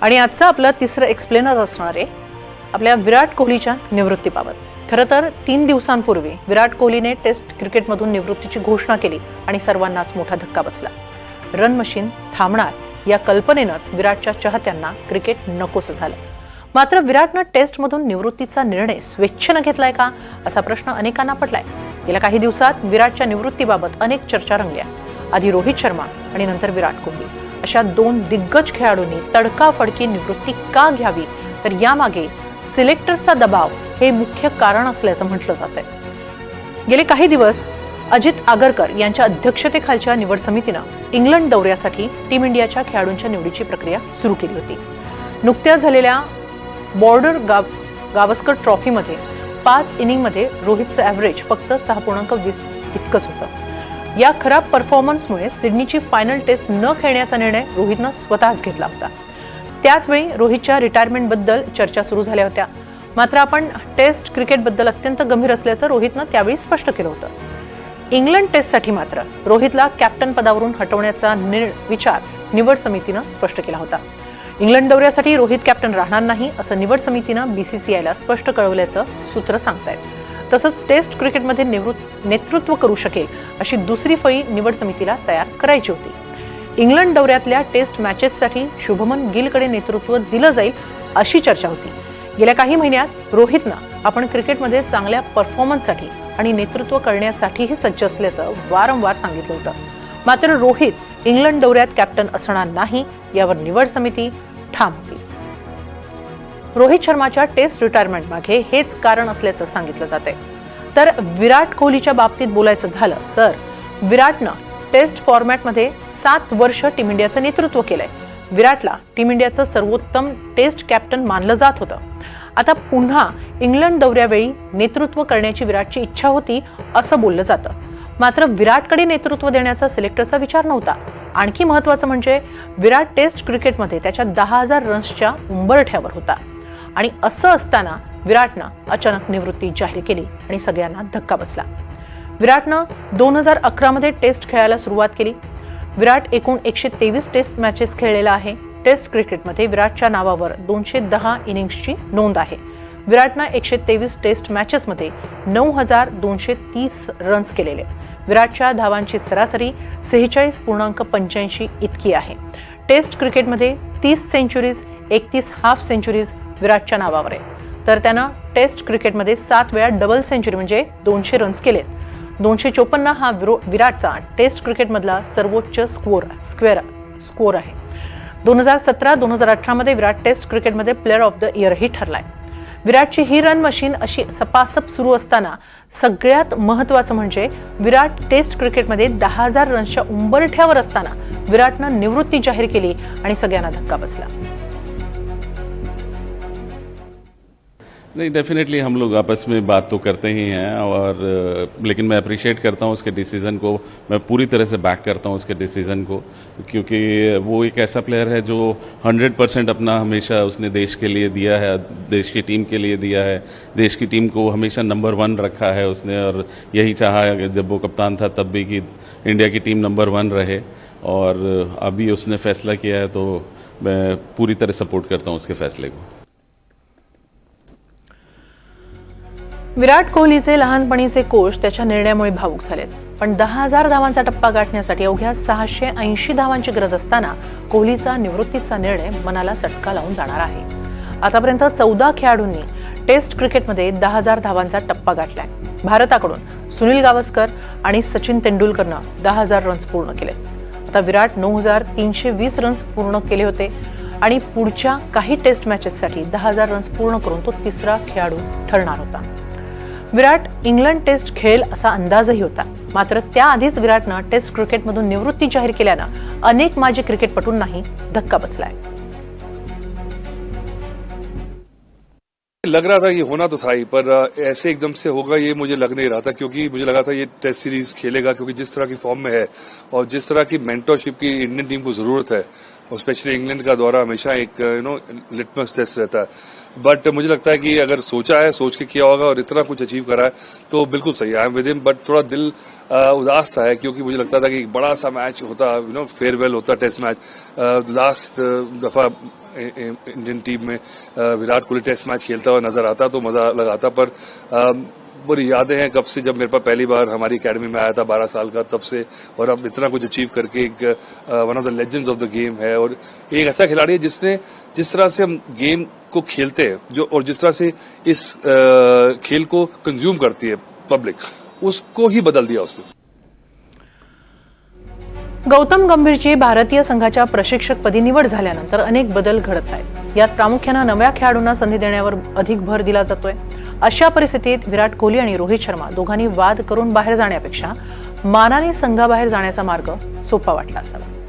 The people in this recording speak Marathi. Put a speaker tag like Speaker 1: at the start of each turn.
Speaker 1: आणि आजचं आपलं तिसरं एक्सप्लेनर असणार आहे आपल्या विराट कोहलीच्या निवृत्तीबाबत. खरं तर तीन दिवसांपूर्वी विराट कोहलीने टेस्ट क्रिकेटमधून निवृत्तीची घोषणा केली आणि सर्वांनाच मोठा धक्का बसला. रन मशीन थांबणार या कल्पनेनंच विराटच्या चाहत्यांना क्रिकेट नकोसं झालं. मात्र विराटनं टेस्टमधून निवृत्तीचा निर्णय स्वेच्छेनं घेतलाय का? असा प्रश्न अनेकांना पडलाय. गेल्या काही दिवसात विराटच्या निवृत्तीबाबत अनेक चर्चा रंगल्या. आधी रोहित शर्मा आणि नंतर विराट कोहली. अशा दोन दिग्गज खेळाडूंनी तडकाफडकी निवृत्ती का घ्यावी? तर यामागे सिलेक्टर्सचा दबाव हे मुख्य कारण असल्याचं म्हटलं जात आहे. गेले काही दिवस अजित आगरकर यांच्या अध्यक्षतेखालच्या निवड समितीनं इंग्लंड दौऱ्यासाठी टीम इंडियाच्या खेळाडूंच्या निवडीची प्रक्रिया सुरू केली होती. नुकत्याच झालेल्या बॉर्डर गाव गावस्कर ट्रॉफीमध्ये पाच इनिंगमध्ये रोहितचं ॲव्हरेज फक्त सहा पूर्णांक वीस इतकंच होतं. या खराब परफॉर्मन्समुळे सिडनीची फायनल टेस्ट न खेळण्याचा निर्णय रोहितनं स्वतःच घेतला होता. त्याचवेळी रोहितच्या रिटायरमेंटबद्दल चर्चा सुरू झाल्या होत्या. मात्र आपण टेस्ट क्रिकेटबद्दल अत्यंत गंभीर असल्याचं रोहितनं त्यावेळी स्पष्ट केलं होतं. इंग्लंड टेस्टसाठी मात्र रोहितला कॅप्टन पदावरून हटवण्याचा निर् विचार निवड समितीनं स्पष्ट केला होता. इंग्लंड दौऱ्यासाठी रोहित कॅप्टन राहणार नाही असं निवड समितीनं बीसीसीआयला स्पष्ट कळवल्याचं सूत्र सांगतायत. तसंच टेस्ट क्रिकेटमध्ये निवृत्त नेतृत्व करू शकेल अशी दुसरी फळी निवड समितीला तयार करायची होती. इंग्लंड दौऱ्यातल्या टेस्ट मॅचेससाठी शुभमन गिलकडे नेतृत्व दिलं जाईल अशी चर्चा होती. गेल्या काही महिन्यात रोहितनं आपण क्रिकेटमध्ये चांगल्या परफॉर्मन्ससाठी आणि नेतृत्व करण्यासाठीही सज्ज असल्याचं वारंवार सांगितलं होतं. मात्र रोहित इंग्लंड दौऱ्यात कॅप्टन असणार नाही यावर निवड समिती ठाम होती. रोहित शर्माच्या टेस्ट रिटायरमेंट मागे हेच कारण असल्याचं सांगितलं जाते तर विराट कोहलीच्या बाबतीत बोलायचं झालं तर विराटनं टेस्ट फॉर्मॅटमध्ये सात वर्ष टीम इंडियाचं नेतृत्व केलंय. विराटला टीम इंडियाचं सर्वोत्तम टेस्ट कॅप्टन मानलं जात होतं. आता पुन्हा इंग्लंड दौऱ्यावेळी नेतृत्व करण्याची विराटची इच्छा होती असं बोललं जातं. मात्र विराटकडे नेतृत्व देण्याचा सिलेक्टरचा विचार नव्हता. आणखी महत्वाचं म्हणजे विराट टेस्ट क्रिकेटमध्ये त्याच्या दहा हजार रन्सच्या उंबरठ्यावर होता. आणि असं असताना विराटनं अचानक निवृत्ती जाहीर केली आणि सगळ्यांना धक्का बसला. विराटनं दोन हजार अकरामध्ये टेस्ट खेळायला सुरुवात केली. विराट एकूण एकशे तेवीस टेस्ट मॅचेस खेळलेला आहे. टेस्ट क्रिकेटमध्ये विराटच्या नावावर दोनशे दहा इनिंग्सची नोंद आहे. विराटनं एकशे तेवीस टेस्ट मॅचेसमध्ये नऊ हजार दोनशे तीस रन्स केलेले. विराटच्या धावांची सरासरी सेहेचाळीस पूर्णांक पंच्याऐंशी इतकी आहे. टेस्ट क्रिकेटमध्ये तीस सेंचुरीज एकतीस हाफ सेंचुरीज विराटच्या नावावर आहे. तर त्यानं टेस्ट क्रिकेटमध्ये सात वेळा डबल सेंचुरी म्हणजे दोनशे रन्स केलेत. दोनशे चोपन्न हा विरो विराटचा टेस्ट क्रिकेटमधला सर्वोच्च स्कोअर स्क्वेअर स्कोअर आहे. दोन हजार सतरा दोन हजार अठरामध्ये विराट टेस्ट क्रिकेटमध्ये प्लेअर ऑफ द इयरही ठरलाय. विराटची ही रन मशीन अशी सपासप सुरू असताना सगळ्यात महत्त्वाचं म्हणजे विराट टेस्ट क्रिकेटमध्ये दहा हजार रन्सच्या उंबरठ्यावर असताना विराटनं निवृत्ती जाहीर केली आणि सगळ्यांना धक्का बसला.
Speaker 2: नहीं डेफिनेटली हम लोग आपस में बात तो करते ही हैं और, लेकिन मैं अप्रिशिएट करता हूँ उसके डिसीज़न को। मैं पूरी तरह से बैक करता हूँ उसके डिसीज़न को, क्योंकि वो एक ऐसा प्लेयर है जो 100 परसेंट अपना हमेशा उसने देश के लिए दिया है, देश की टीम के लिए दिया है। देश की टीम को हमेशा नंबर वन रखा है उसने और यही चाहा जब वो कप्तान था तब भी कि इंडिया की टीम नंबर वन रहे। और अभी उसने फैसला किया है तो मैं पूरी तरह सपोर्ट करता हूँ उसके फैसले को।
Speaker 1: विराट कोहलीचे लहानपणीचे कोच त्याच्या निर्णयामुळे भावूक झालेत. पण दहा हजार धावांचा टप्पा गाठण्यासाठी अवघ्या सहाशे ऐंशी धावांची गरज असताना कोहलीचा निवृत्तीचा निर्णय मनाला चटका लावून जाणार आहे. आतापर्यंत चौदा खेळाडूंनी टेस्ट क्रिकेटमध्ये दहा हजार धावांचा टप्पा गाठलाय. भारताकडून सुनील गावस्कर आणि सचिन तेंडुलकरनं दहा हजार रन्स पूर्ण केले. आता विराट नऊ हजार तीनशे वीस रन्स पूर्ण केले होते आणि पुढच्या काही टेस्ट मॅचेससाठी दहा हजार रन्स पूर्ण करून तो तिसरा खेळाडू ठरणार होता. विराट इंग्लंड टेस्ट खेळेल असा अंदाजही होता. मात्र त्याआधीच विराटनं टेस्ट क्रिकेटमधून निवृत्ती जाहीर केल्यानं अनेक माजी क्रिकेटपटूंनाही धक्का बसलाय.
Speaker 3: लग रहा था ये होना तो था ही, पर ऐसे एकदम से होगा ये मुझे लग नहीं रहा था, क्योंकि मुझे लगा था ये टेस्ट सीरीज़ खेलेगा, क्योंकि जिस तरह की फॉर्म में है और जिस तरह की मेंटरशिप की इंडियन टीम को ज़रूरत है स्पेशली इंग्लैंड का दौरा हमेशा एक यू नो लिटमस टेस्ट रहता है। बट मुझे लगता है कि अगर सोचा है सोच के किया होगा और इतना कुछ अचीव करा है तो बिल्कुल सही I am with him but थोड़ा दिल अ, उदास सा है क्योंकि मुझे लगता था कि बड़ा सा मैच होता यू नो फेयरवेल होता टेस्ट मैच लास्ट दफ़ा इंडियन टीम में विराट कोहली टेस्ट मैच खेलता हुआ नज़र आता तो मज़ा लगाता पर अ, बुरी यादें हैं कब से जब मेरे पास पहली बार हमारी एकेडमी में आया था बारह साल का तब से और अब इतना कुछ अचीव करके एक one of the legends of the game है और एक ऐसा खिलाड़ी है जिसने जिस तरह से हम गेम को खेलते हैं जो और जिस तरह से इस आ, खेल को कंज्यूम करती है पब्लिक उसको ही बदल दिया उसने।
Speaker 1: गौतम गंभीरची भारतीय संघाच्या प्रशिक्षकपदी निवड झाल्यानंतर अनेक बदल घडत आहेत. यात प्रामुख्यानं नव्या खेळाडूंना संधी देण्यावर अधिक भर दिला जातोय. अशा परिस्थितीत विराट कोहली आणि रोहित शर्मा दोघांनी वाद करून बाहेर जाण्यापेक्षा मानाने संघाबाहेर जाण्याचा मार्ग सोपा वाटला असावा.